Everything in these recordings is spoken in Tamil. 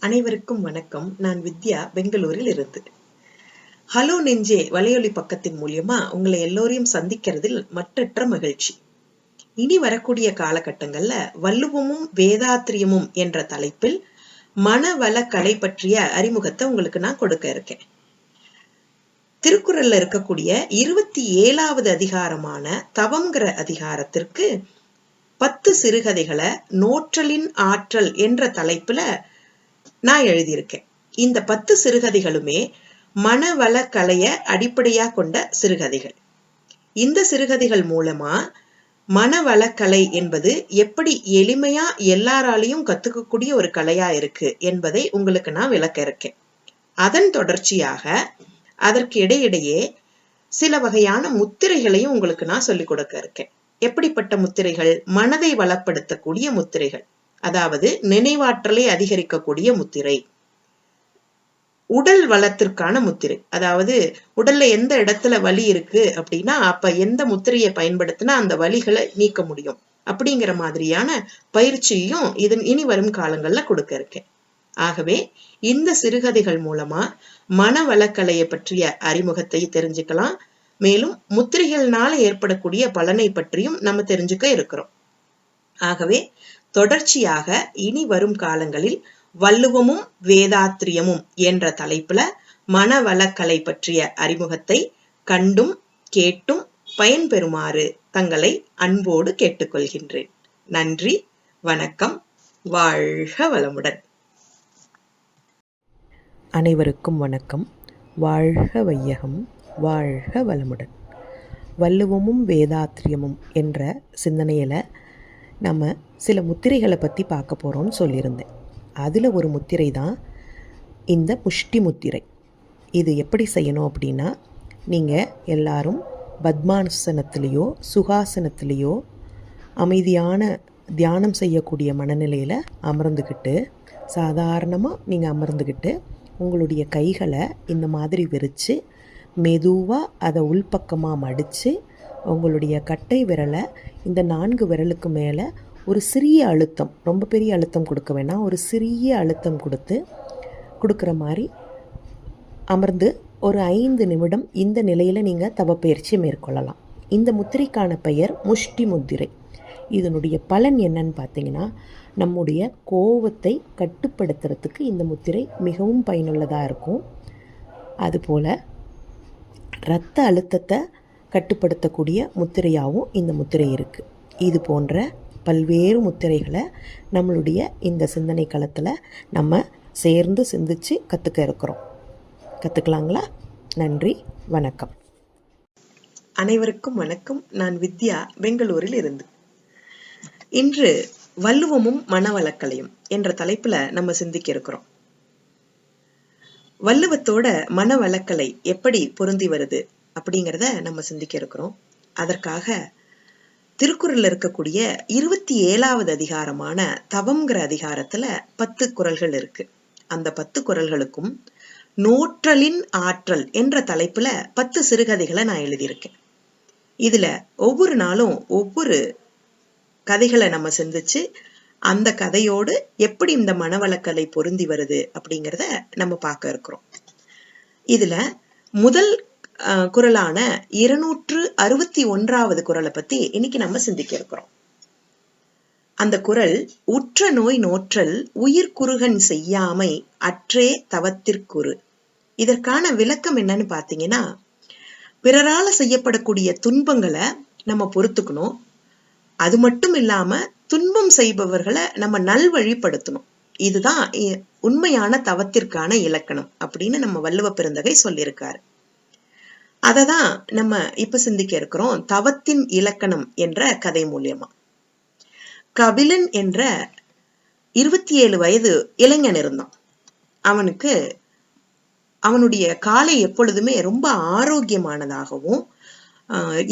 அனைவருக்கும் வணக்கம். நான் வித்யா பெங்களூரில் இருந்து. ஹலோ நெஞ்சே வலையொலி பக்கத்தின் மூலியமா உங்களை எல்லோரையும் சந்திக்கிறதில் மற்றற்ற மகிழ்ச்சி. இனி வரக்கூடிய காலகட்டங்கள்ல வல்லுவமும் வேதாத்திரியமும் என்ற தலைப்பில் மனவள கலை பற்றிய அறிமுகத்தை உங்களுக்கு நான் கொடுக்க இருக்கேன். திருக்குறள்ல இருக்கக்கூடிய இருபத்தி ஏழாவது அதிகாரமான தவங்கிற அதிகாரத்திற்கு பத்து சிறுகதைகளை நோற்றலின் ஆற்றல் என்ற தலைப்புல நான் எழுதியிருக்கேன். இந்த பத்து சிறுகதைகளுமே மனவள கலையை அடிப்படையா கொண்ட சிறுகதைகள். இந்த சிறுகதைகள் மூலமா மனவளக்கலை என்பது எப்படி எளிமையா எல்லாராலையும் கத்துக்கக்கூடிய ஒரு கலையா இருக்கு என்பதை உங்களுக்கு நான் விளக்க இருக்கேன். அதன் தொடர்ச்சியாக அதற்கு இடையிடையே சில வகையான முத்திரைகளையும் உங்களுக்கு நான் சொல்லிக் கொடுக்க இருக்கேன். எப்படிப்பட்ட முத்திரைகள்? மனதை வளப்படுத்தக்கூடிய முத்திரைகள். அதாவது நினைவாற்றலை அதிகரிக்கக்கூடிய முத்திரை. உடல் வளத்திற்கான முத்திரை. அதாவது உடல்ல எந்த இடத்துல வலி இருக்கு அப்படின்னா அப்ப எந்த முத்திரையை பயன்படுத்தினா அந்த வலிகளை நீக்க முடியும். அப்படிங்கிற மாதிரியான பயிற்சியும் இதன் இனி வரும் காலங்கள்ல கொடுக்க இருக்கேன். ஆகவே இந்த சிறுகதைகள் மூலமா மன வளக்கலையை பற்றிய அறிமுகத்தை தெரிஞ்சுக்கலாம். மேலும் முத்திரைகள்னால ஏற்படக்கூடிய பலனை பற்றியும் நம்ம தெரிஞ்சுக்க இருக்கிறோம். ஆகவே தொடர்ச்சியாக இனி வரும் காலங்களில் வள்ளுவமும் வேதாத்திரியமும் என்ற தலைப்புல மனவளக்கலை பற்றிய அறிமுகத்தை கண்டும் கேட்டும் பயன்பெறுமாறு தங்களை அன்போடு கேட்டுக்கொள்கின்றேன். நன்றி வணக்கம் வாழ்க வளமுடன். அனைவருக்கும் வணக்கம். வாழ்க வையகம் வாழ்க வளமுடன். வள்ளுவமும் வேதாத்திரியமும் என்ற சிந்தனையில் நம்ம சில முத்திரைகளை பற்றி பார்க்க போகிறோம்னு சொல்லியிருந்தேன். அதில் ஒரு முத்திரை தான் இந்த முஷ்டி முத்திரை. இது எப்படி செய்யணும் அப்படின்னா நீங்கள் எல்லாரும் பத்மாசனத்துலேயோ சுகாசனத்துலேயோ அமைதியான தியானம் செய்யக்கூடிய மனநிலையில் அமர்ந்துக்கிட்டு சாதாரணமாக நீங்கள் அமர்ந்துக்கிட்டு உங்களுடைய கைகளை இந்த மாதிரி விரித்து மெதுவாக அதை உள்பக்கமாக மடித்து உங்களுடைய கட்டை விரலை இந்த நான்கு விரலுக்கு மேலே ஒரு சிறிய அழுத்தம் ரொம்ப பெரிய அழுத்தம் கொடுக்க வேணாம். ஒரு சிறிய அழுத்தம் கொடுத்து கொடுக்குற மாதிரி அமர்ந்து ஒரு ஐந்து நிமிடம் இந்த நிலையில் நீங்கள் தவப்பயிற்சி மேற்கொள்ளலாம். இந்த முத்திரைக்கான பெயர் முஷ்டி முத்திரை. இதனுடைய பலன் என்னன்னு பார்த்தீங்கன்னா நம்முடைய கோவத்தை கட்டுப்படுத்துறதுக்கு இந்த முத்திரை மிகவும் பயனுள்ளதாக இருக்கும். அதுபோல் இரத்த அழுத்தத்தை கட்டுப்படுத்தக்கூடிய முத்திரையாகவும் இந்த முத்திரை இருக்குது இது போன்ற பல்வேறு முத்திரைகளை நம்மளுடைய இந்த சிந்தனை களத்தில் நம்ம சேர்ந்து சிந்திச்சு கற்றுக்க இருக்கிறோம். கற்றுக்கலாங்களா நன்றி வணக்கம். அனைவருக்கும் வணக்கம். நான் வித்யா பெங்களூரில் இருந்து. இன்று வள்ளுவமும் மனவளக்கலையும் என்ற தலைப்புல நம்ம சிந்திக்க இருக்கிறோம். வள்ளுவத்தோட மனவளக்கலை எப்படி பொருந்தி வருது? அப்படிங்கிறத நம்ம சிந்திக்க இருக்கிறோம். அதற்காக திருக்குறள் இருக்கக்கூடிய இருபத்தி ஏழாவது அதிகாரமான தவம்ங்கிற அதிகாரத்துல பத்து குரல்கள் இருக்கு. அந்த பத்து குரல்களுக்கும் நோற்றலின் ஆற்றல் என்ற தலைப்புல பத்து சிறுகதைகளை நான் எழுதியிருக்கேன். இதுல ஒவ்வொரு நாளும் ஒவ்வொரு கதைகளை நம்ம சிந்திச்சு அந்த கதையோடு எப்படி இந்த மனவளக்கலை பொருந்தி வருது அப்படிங்கிறத நம்ம பார்க்க இருக்கிறோம். இதுல முதல் குரலான இருநூற்று அறுபத்தி ஒன்றாவது குரலை பத்தி இன்னைக்கு நம்ம சிந்திக்க இருக்கிறோம். அந்த குரல் உற்ற நோய் நோற்றல் உயிர் குறுகன் செய்யாமை அற்றே தவத்திற்குரு இதற்கான விளக்கம் என்னன்னு பாத்தீங்கன்னா பிறரால செய்யப்படக்கூடிய துன்பங்களை நம்ம பொறுத்துக்கணும். அது மட்டும் இல்லாம துன்பம் செய்பவர்களை நம்ம நல்வழிப்படுத்தணும். இதுதான் உண்மையான தவத்திற்கான இலக்கணம் அப்படின்னு நம்ம வள்ளுவ பெருந்தகை சொல்லியிருக்காரு. அதை தான் நம்ம இப்ப சிந்திக்க இருக்கிறோம். தவத்தின் இலக்கணம் என்ற கதை மூலியமா. கபிலன் என்ற இருபத்தி ஏழு வயது இளைஞன் இருந்தான். அவனுக்கு அவனுடைய காலை எப்பொழுதுமே ரொம்ப ஆரோக்கியமானதாகவும்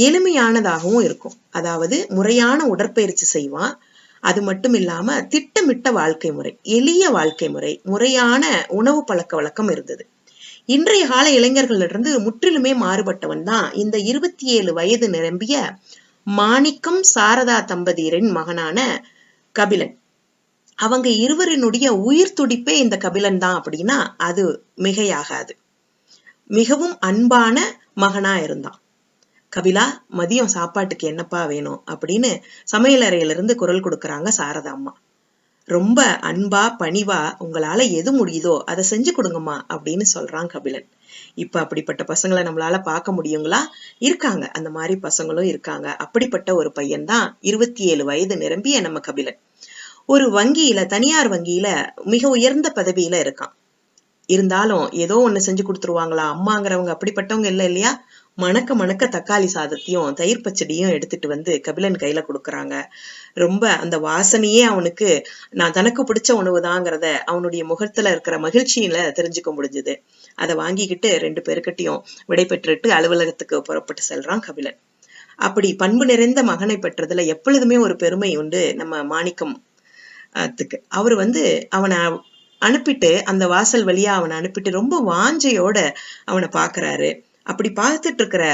எளிமையானதாகவும் இருக்கும். அதாவது முறையான உடற்பயிற்சி செய்வான். அது மட்டும் இல்லாம திட்டமிட்ட வாழ்க்கை முறை எளிய வாழ்க்கை முறை முறையான உணவு பழக்க வழக்கம் இருந்தது. இன்றைய கால இளைஞர்களிலிருந்து முற்றிலுமே மாறுபட்டவன் தான் இந்த இருபத்தி ஏழு வயது நிரம்பிய மாணிக்கம் சாரதா தம்பதியரின் மகனான கபிலன். அவங்க இருவரினுடைய உயிர் துடிப்பே இந்த கபிலன் தான் அப்படின்னா அது மிகையாகாது. மிகவும் அன்பான மகனா இருந்தான். கபிலா மதியம் சாப்பாட்டுக்கு என்னப்பா வேணும்? அப்படின்னு சமையலறையில இருந்து குரல் கொடுக்கறாங்க சாரதா அம்மா. ரொம்ப அன்பா பணிவா உங்களால எது முடியுதோ அதை செஞ்சு கொடுங்கம்மா அப்படின்னு சொல்றான் கபிலன். இப்ப அப்படிப்பட்ட பசங்களை நம்மளால பார்க்க முடியுங்களா? இருக்காங்க. அந்த மாதிரி பசங்களும் இருக்காங்க. அப்படிப்பட்ட ஒரு பையன் தான் இருபத்தி ஏழு வயது நிரம்பிய நம்ம கபிலன். ஒரு வங்கியில தனியார் வங்கியில மிக உயர்ந்த பதவியில இருக்கான். இருந்தாலும் ஏதோ ஒண்ணு செஞ்சு கொடுத்துருவாங்களா? அம்மாங்கிறவங்க அப்படிப்பட்டவங்க இல்ல இல்லையா? மணக்க மணக்க தக்காளி சாதத்தையும் தயிர் பச்சடியும் எடுத்துட்டு வந்து கபிலன் கையில கொடுக்கறாங்க. ரொம்ப அந்த வாசனையே அவனுக்கு நான் தனக்கு பிடிச்ச உணவுதாங்கிறத அவனுடைய முகத்துல இருக்கிற மகிழ்ச்சியில தெரிஞ்சுக்க முடிஞ்சது. அதை வாங்கிக்கிட்டு ரெண்டு பேருக்கிட்டையும் விடை பெற்றுட்டு அலுவலகத்துக்கு புறப்பட்டு செல்றான் கபிலன். அப்படி பண்பு நிறைந்த மகனை பெற்றதுல எப்பொழுதுமே ஒரு பெருமை உண்டு நம்ம மாணிக்கம் அவர் வந்து அவனை அனுப்பிட்டு அந்த வாசல் வழியா அவனை அனுப்பிட்டு ரொம்ப வாஞ்சையோட அவனை பாக்குறாரு. அப்படி பார்த்துட்டு இருக்கிற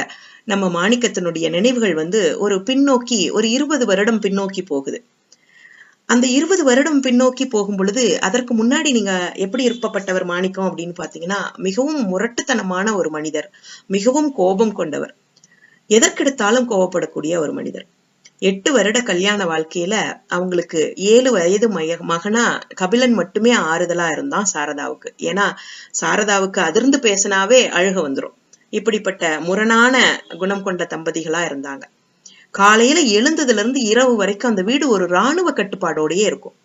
நம்ம மாணிக்கத்தினுடைய நினைவுகள் வந்து ஒரு பின்னோக்கி ஒரு இருபது வருடம் பின்னோக்கி போகுது. அந்த இருபது வருடம் பின்னோக்கி போகும் பொழுது அதற்கு முன்னாடி நீங்க எப்படி இருப்பப்பட்டவர் மாணிக்கம் அப்படின்னு பாத்தீங்கன்னா மிகவும் முரட்டுத்தனமான ஒரு மனிதர் மிகவும் கோபம் கொண்டவர். எதற்கெடுத்தாலும் கோபப்படக்கூடிய ஒரு மனிதர். எட்டு வருட கல்யாண வாழ்க்கையில அவங்களுக்கு ஏழு வயது மய மகனா கபிலன் மட்டுமே ஆறுதலா இருந்தான் சாரதாவுக்கு. ஏன்னா சாரதாவுக்கு அதிர்ந்து பேசினாவே அழுக வந்துரும். இப்படிப்பட்ட முரணான குணம் கொண்ட தம்பதிகளா இருந்தாங்க. காலையில எழுந்ததுல இருந்து இரவு வரைக்கும் அந்த வீடு ஒரு ராணுவ கட்டுப்பாடோடயே இருக்கும்.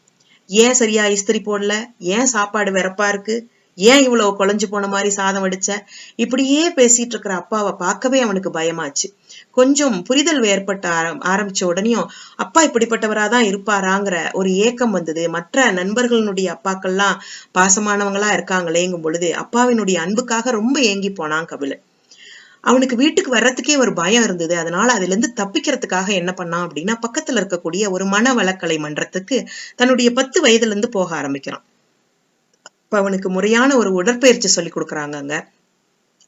ஏன் சரியா இஸ்திரி போடல? ஏன் சாப்பாடு வெறப்பா இருக்கு? ஏன் இவ்வளவு குழஞ்சு போன மாதிரி சாதம் வடிச்ச இப்படியே பேசிட்டு இருக்கிற அப்பாவை பார்க்கவே அவனுக்கு பயமாச்சு. கொஞ்சம் புரிதல் ஏற்பட்ட ஆரம்பிச்ச உடனேயும் அப்பா இப்படிப்பட்டவராதான் இருப்பாராங்கிற ஒரு ஏக்கம் வந்தது. மற்ற நண்பர்களுடைய அப்பாக்கள்லாம் பாசமானவங்களா இருக்காங்களேங்கும் பொழுது அப்பாவினுடைய அன்புக்காக ரொம்ப ஏங்கி போனான் கபிலன். அவனுக்கு வீட்டுக்கு வர்றதுக்கே ஒரு பயம் இருந்தது. அதனால அதுல இருந்து தப்பிக்கிறதுக்காக என்ன பண்ணான் அப்படின்னா பக்கத்துல இருக்கக்கூடிய ஒரு மன வழக்கலை மன்றத்துக்கு தன்னுடைய பத்து வயதுல இருந்து போக ஆரம்பிக்கிறான். இப்ப அவனுக்கு முறையான ஒரு உடற்பயிற்சி சொல்லி கொடுக்குறாங்க அங்க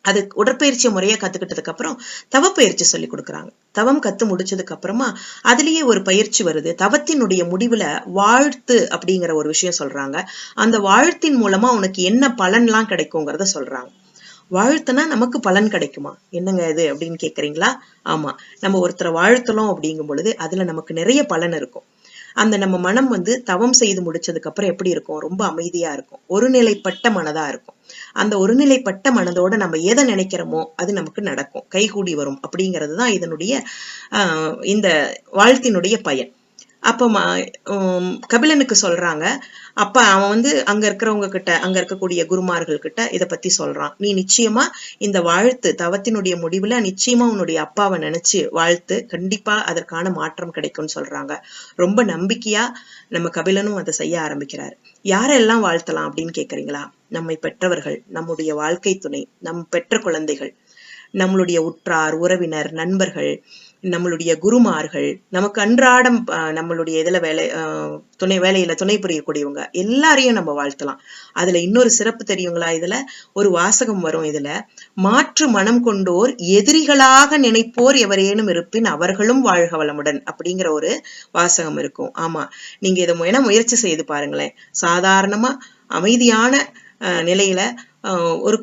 அது உடற்பயிற்சி முறையா கத்துக்கிட்டதுக்கு அப்புறம் தவப்பயிற்சி சொல்லி கொடுக்குறாங்க. தவம் கத்து முடிச்சதுக்கு அப்புறமா அதுலயே ஒரு பயிற்சி வருது. தவத்தினுடைய முடிவுல வாழ்த்து அப்படிங்கிற ஒரு விஷயம் சொல்றாங்க. அந்த வாழ்த்தின் மூலமா உனக்கு என்ன பலன்லாம் கிடைக்குங்கிறத சொல்றாங்க. வாழ்த்துனா நமக்கு பலன் கிடைக்குமா? என்னங்க இது அப்படின்னு கேக்குறீங்களா? ஆமா. நம்ம ஒருத்தரை வாழ்த்தலாம் அப்படிங்கும் பொழுது அதுல நமக்கு நிறைய பலன் இருக்கும். அந்த நம்ம மனம் வந்து தவம் செய்து முடிச்சதுக்கு அப்புறம் எப்படி இருக்கும்? ரொம்ப அமைதியா இருக்கும். ஒருநிலைப்பட்ட மனதா இருக்கும். அந்த ஒருநிலைப்பட்ட மனதோட நம்ம எதை நினைக்கிறோமோ அது நமக்கு நடக்கும். கைகூடி வரும். அப்படிங்கிறது தான் இதனுடைய ஆஹ் இந்த வாழ்த்தினுடைய பயன். அப்ப கபிலனுக்கு சொல்றாங்க. அப்ப அவன் வந்து அங்க இருக்கிறவங்க கிட்ட அங்க இருக்கக்கூடிய குருமார்கள் கிட்ட இத பத்தி சொல்றான். நீ நிச்சயமா இந்த வாழ்த்து தவத்தினுடைய முடிவுல நிச்சயமா உன்னுடைய அப்பாவை நினைச்சு வாழ்த்து கண்டிப்பா அதற்கான மாற்றம் கிடைக்கும்னு சொல்றாங்க. ரொம்ப நம்பிக்கையா நம்ம கபிலனும் அதை செய்ய ஆரம்பிக்கிறாரு. யாரெல்லாம் வாழ்த்தலாம் அப்படின்னு கேக்குறீங்களா? நம்மை பெற்றவர்கள் நம்முடைய வாழ்க்கை துணை நம் பெற்ற குழந்தைகள் நம்மளுடைய உற்றார் உறவினர் நண்பர்கள் நம்மளுடைய குருமார்கள் நமக்கு அன்றாடம் நம்மளுடைய இதுல வேலை துணை வேலையில துணை புரியக்கூடியவங்க எல்லாரையும் நம்ம வாழ்த்தலாம். அதுல இன்னொரு சிறப்பு தெரியுங்களா இதுல? ஒரு வாசகம் வரும் இதுல. மாற்று மனம் கொண்டோர் எதிரிகளாக நினைப்போர் எவரேனும் இருப்பின் அவர்களும் வாழ்க வளமுடன் அப்படிங்கிற ஒரு வாசகம் இருக்கும். ஆமா. நீங்க இதை வேணா முயற்சி செய்து பாருங்களேன். சாதாரணமா அமைதியான நிலையில ஒரு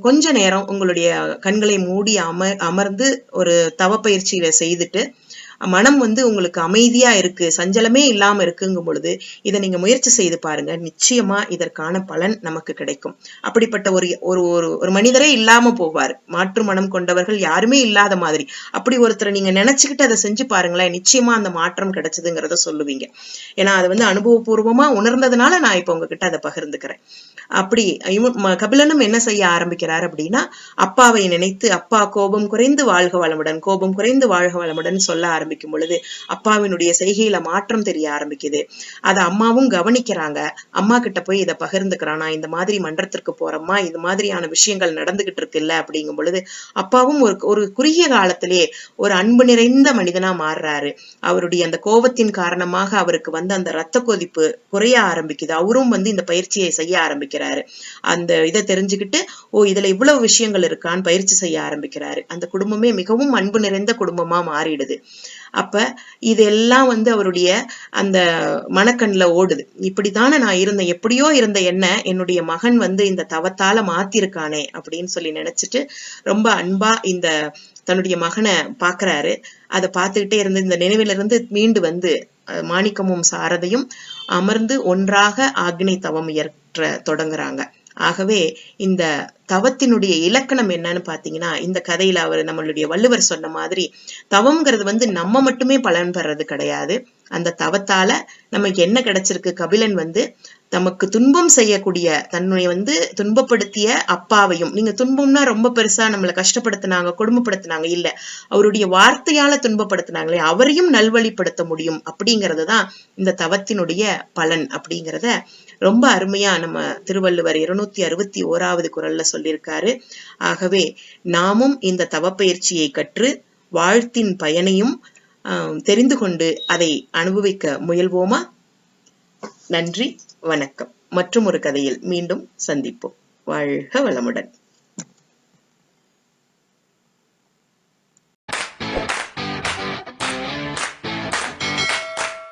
கொஞ்ச நேரம் உங்களுடைய கண்களை மூடி அமர் அமர்ந்து ஒரு தவ பயிற்சியில செய்துட்டு மனம் வந்து உங்களுக்கு அமைதியா இருக்கு சஞ்சலமே இல்லாம இருக்குங்கும் பொழுது இதை நீங்க முயற்சி செய்து பாருங்க. நிச்சயமா இதற்கான பலன் நமக்கு கிடைக்கும். அப்படிப்பட்ட ஒரு ஒரு ஒரு ஒரு மனிதரே இல்லாம போவார். மாற்று மனம் கொண்டவர்கள் யாருமே இல்லாத மாதிரி. அப்படி ஒருத்தரை நீங்க நினைச்சுக்கிட்டு அதை செஞ்சு பாருங்களேன் நிச்சயமா அந்த மாற்றம் கிடைச்சதுங்கிறத சொல்லுவீங்க. ஏன்னா அது வந்து அனுபவபூர்வமா உணர்ந்ததுனால நான் இப்ப உங்ககிட்ட அதை பகிர்ந்துக்கிறேன். அப்படி கபிலனும் என்ன செய்ய ஆரம்பிக்கிறார் அப்படின்னா அப்பாவை நினைத்து அப்பா கோபம் குறைந்து வாழ்க வளமுடன் கோபம் குறைந்து வாழ்க வளமுடன் சொல்ல ஆரம்பிக்கும் பொழுது அப்பாவினுடைய செய்கையில மாற்றம் தெரிய ஆரம்பிக்குது. அதை அம்மாவும் கவனிக்கிறாங்க. அம்மா கிட்ட போய் இதை பகிர்ந்துக்கிறான். நான் இந்த மாதிரி மன்றத்திற்கு போறோம்மா. இது மாதிரியான விஷயங்கள் நடந்துகிட்டு இருக்குல்ல அப்படிங்கும் பொழுது அப்பாவும் ஒரு ஒரு குறுகிய காலத்திலே ஒரு அன்பு நிறைந்த மனிதனா மாறுறாரு. அவருடைய அந்த கோபத்தின் காரணமாக அவருக்கு வந்து அந்த ரத்த கொதிப்பு குறைய ஆரம்பிக்குது. அவரும் வந்து இந்த பயிற்சியை செய்ய ஆரம்பிக்கிறாரு. அந்த இதை தெரிஞ்சுக்கிட்டு ஓ இதுல இவ்வளவு விஷயங்கள் இருக்கான்னு பயிற்சி செய்ய ஆரம்பிக்கிறாரு. அந்த குடும்பமே மிகவும் அன்பு நிறைந்த குடும்பமா மாறிடுது. அப்ப இதெல்லாம் வந்து அவருடைய அந்த மனக்கண்ல ஓடுது. இப்படித்தானே நான் இருந்தேன் எப்படியோ இருந்த என்ன என்னுடைய மகன் வந்து இந்த தவத்தால மாத்திருக்கானே அப்படின்னு சொல்லி நினைச்சிட்டு ரொம்ப அன்பா இந்த தன்னுடைய மகனை பாக்குறாரு. அதை பார்த்துக்கிட்டே இருந்து இந்த நினைவில இருந்து மீண்டு வந்து மாணிக்கமும் சாரதையும் அமர்ந்து ஒன்றாக ஆக்னி தவம் இயற்ற தொடங்குறாங்க. ஆகவே இந்த தவத்தினுடைய இலக்கணம் என்னன்னு பார்த்தீங்கன்னா இந்த கதையில அவர் நம்மளுடைய வள்ளுவர் சொன்ன மாதிரி தவம்ங்கிறது வந்து நம்ம மட்டுமே பலன் பெறது கிடையாது. அந்த தவத்தால நமக்கு என்ன கிடைச்சிருக்கு? கபிலன் வந்து நமக்கு துன்பம் செய்யக்கூடிய தன்னை வந்து துன்பப்படுத்திய அப்பாவையும் நீங்க துன்பம்னா ரொம்ப பெருசா நம்மளை கஷ்டப்படுத்தினாங்க கொடுமைப்படுத்தினாங்க இல்ல. அவருடைய வார்த்தையால துன்பப்படுத்தினாங்களே அவரையும் நல்வழிப்படுத்த முடியும் அப்படிங்கிறது தான் இந்த தவத்தினுடைய பலன் அப்படிங்கிறத ரொம்ப அருமையா நம்ம திருவள்ளுவர் இருநூத்தி அறுபத்தி ஓராவது குரல்ல சொல்லியிருக்காரு. ஆகவே நாமும் இந்த தவப்பயிற்சியை கற்று வாழ்த்தின் பயனையும் தெரிந்து கொண்டு அதை அனுபவிக்க முயல்வோமா? நன்றி வணக்கம். மற்றும் ஒரு கதையில் மீண்டும் சந்திப்போம். வாழ்க வளமுடன்.